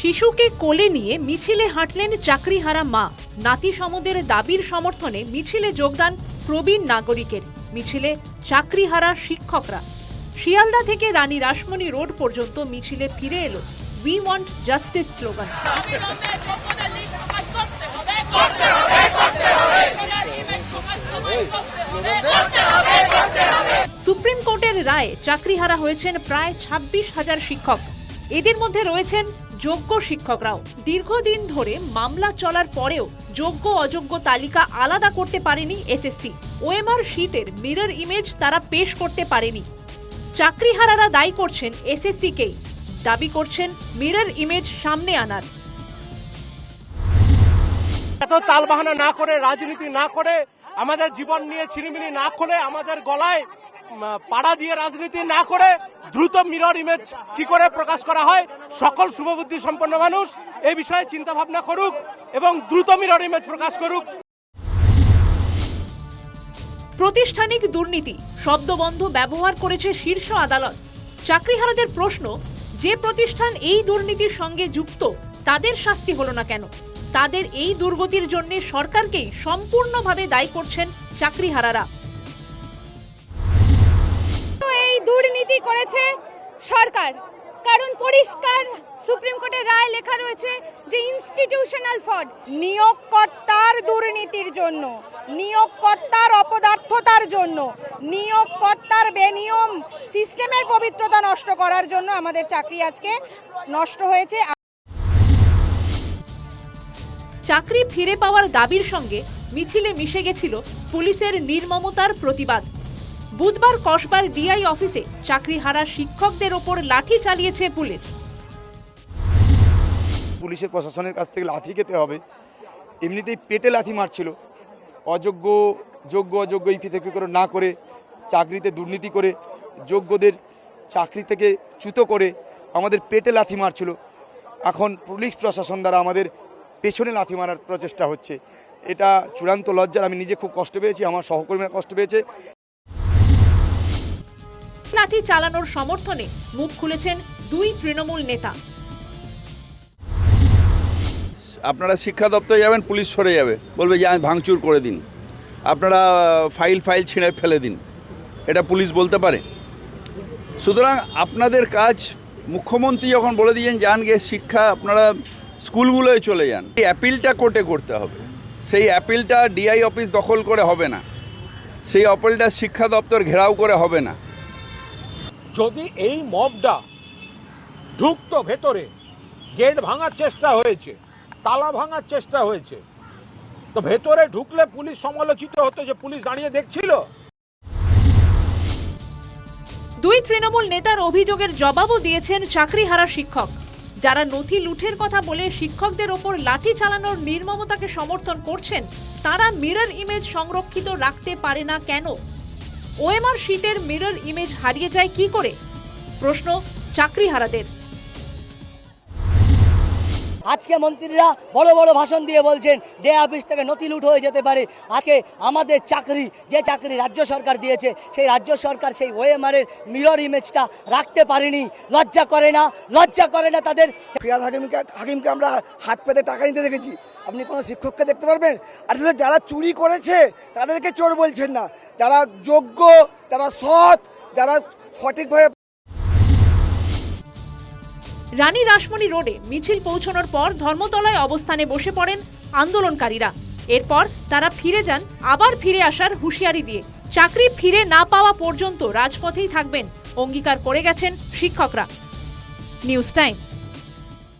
শিশুকে কোলে নিয়ে মিছিলে হাঁটলেন চাকরিহারা মা। নাতি সমদের দাবির সমর্থনে মিছিলে যোগদান প্রবীণ নাগরিকের। মিছিলে চাকরিহারা শিক্ষকরা। শিয়ালদা থেকে রানী রাসমণি রোড পর্যন্ত মিছিলে ফিরে এলো we want justice slogan supreme কোর্টের রায়ে চাকরিহারা হয়েছেন প্রায় ছাব্বিশ হাজার শিক্ষক। এদের মধ্যে রয়েছেন যোগ্য শিক্ষকরাও। দীর্ঘদিন ধরে মামলা চলার পরেও যোগ্য অযোগ্য তালিকা আলাদা করতে পারেনি এসএসসি। ওএমআর শীটের মিরর ইমেজ তারা পেশ করতে পারেনি। চাকরিহারারা দায়ী করছেন এসএসসিকেই। দাবি করছেন মিরর ইমেজ সামনে আনার। এত তালবাহানা না করে, রাজনীতি না করে, আমাদের জীবন নিয়ে ছিনিমিনি না করে আমাদের গলায় পাড়া দিয়ে রাজনীতি না করে দ্রুত মিরর ইমেজ কি করে প্রকাশ করা হয়? সকল শুভবুদ্ধি সম্পন্ন মানুষ এই বিষয়ে চিন্তা ভাবনা করুক এবং দ্রুত মিরর ইমেজ প্রকাশ করুক। প্রতিষ্ঠানিক দুর্নীতি, শব্দবন্ধ ব্যবহার করেছে শীর্ষ আদালত। চাকরিহারাদের প্রশ্ন, যে প্রতিষ্ঠান এই দুর্নীতির সঙ্গে যুক্ত, তাদের শাস্তি হলো না কেন? তাদের এই দুর্গতির জন্য সরকারকেই সম্পূর্ণভাবে দায়ী করছেন চাকরিহারারা। করেছে সরকার। কারণ পরিষ্কার সুপ্রিম কোর্টের রায় লেখা রয়েছে যে ইনস্টিটিউশনাল ফ্রড নিয়োগকর্তার দুর্নীতির জন্য নিয়োগকর্তার অপদার্থতার জন্য নিয়োগকর্তার বেনিয়ম সিস্টেমের পবিত্রতা নষ্ট করার জন্য আমাদের চাকরি আজকে নষ্ট হয়েছে। চাকরি ফিরে পাওয়ার দাবির সঙ্গে মিছিলে মিশে গেছিল পুলিশের নির্মমতার প্রতিবাদ। বুধবার কসবার ডিআই অফিসে চাকরিহারা শিক্ষকদের ওপর লাঠি চালিয়েছে পুলিশ। পুলিশের প্রশাসনের কাছ থেকে লাঠি খেতে হবে। এমনিতেই পেটে লাথি মারছিল। অযোগ্য, যোগ্য, অযোগ্য ইপি থেকে করে না করে চাকরিতে দুর্নীতি করে যোগ্যদের চাকরি থেকে চ্যুত করে আমাদের পেটে লাথি মারছিল। এখন পুলিশ প্রশাসন দ্বারা আমাদের পেছনে লাথি মারার প্রচেষ্টা হচ্ছে। এটা চূড়ান্ত লজ্জার, আমি নিজে খুব কষ্ট পেয়েছি, আমার সহকর্মীরা কষ্ট পেয়েছে। লাঠি চালানোর সমর্থনে মুখ খুলেছেন দুই তৃণমূল নেতা। আপনারা শিক্ষা দপ্তরে যাবেন, পুলিশ সরে যাবে। বলবে যে ভাঙচুর করে দিন। আপনারা ফাইল ফাইল ছিঁড়ে ফেলে দিন। এটা পুলিশ বলতে পারে। সুতরাং আপনাদের কাজ, মুখ্যমন্ত্রী যখন বলে দিয়েছেন, যান গিয়ে শিক্ষা, আপনারা স্কুলগুলোয় চলে যান। এই অ্যাপিলটা কোর্টে করতে হবে। সেই অ্যাপিলটা ডিআই অফিস দখল করে হবে না। সেই অ্যাপিলটা শিক্ষা দপ্তর ঘেরাও করে হবে না। যদি এই মবটা ঢুকতো ভেতরে, গেট ভাঙার চেষ্টা হয়েছে, তালা ভাঙার চেষ্টা হয়েছে, তো ভেতরে ঢুকলে পুলিশ সমালোচিত হতো যে পুলিশ দাঁড়িয়ে দেখছিল? দুই তৃণমূল নেতার অভিযোগের জবাবও দিয়েছেন চাকরিহারা শিক্ষক। যারা নথি লুঠের কথা বলে শিক্ষকদের ওপর লাঠি চালানোর নির্মমতাকে সমর্থন করছেন, তারা মিরর ইমেজ সংরক্ষিত রাখতে পারে না কেন? ওএমআর শিটের মিরর ইমেজ হারিয়ে যায় কি করে? প্রশ্ন চাকরিহারাদের। আজকে মন্ত্রীরা বড় বড় ভাষণ দিয়ে বলছেন ডে অফিস থেকে নথি লুট হয়ে যেতে পারে। আজকে আমাদের চাকরি, যে চাকরি রাজ্য সরকার দিয়েছে, সেই রাজ্য সরকার সেই ওএমআরের মিরর ইমেজটা রাখতে পারেনি। লজ্জা করে না, লজ্জা করে না তাদের। ফিরাদ হাকিমকে হাকিমকে আমরা হাত পেতে টাকা নিতে দেখেছি। আপনি কোনো শিক্ষককে দেখতে পারবেন? আর যারা চুরি করেছে, তাদেরকে চোর বলছেন না। যারা যোগ্য, যারা সৎ, যারা সঠিকভাবে রানী রাসমণি রোডে মিছিল পৌঁছানোর পর ধর্মতলায় অবস্থানে বসে পড়েন আন্দোলনকারীরা। এরপর তারা ফিরে যান, আবার ফিরে আসার হুঁশিয়ারি দিয়ে। চাকরি ফিরে না পাওয়া পর্যন্ত রাজপথেই থাকবেন। অঙ্গীকার করে গেছেন শিক্ষকরা। News time.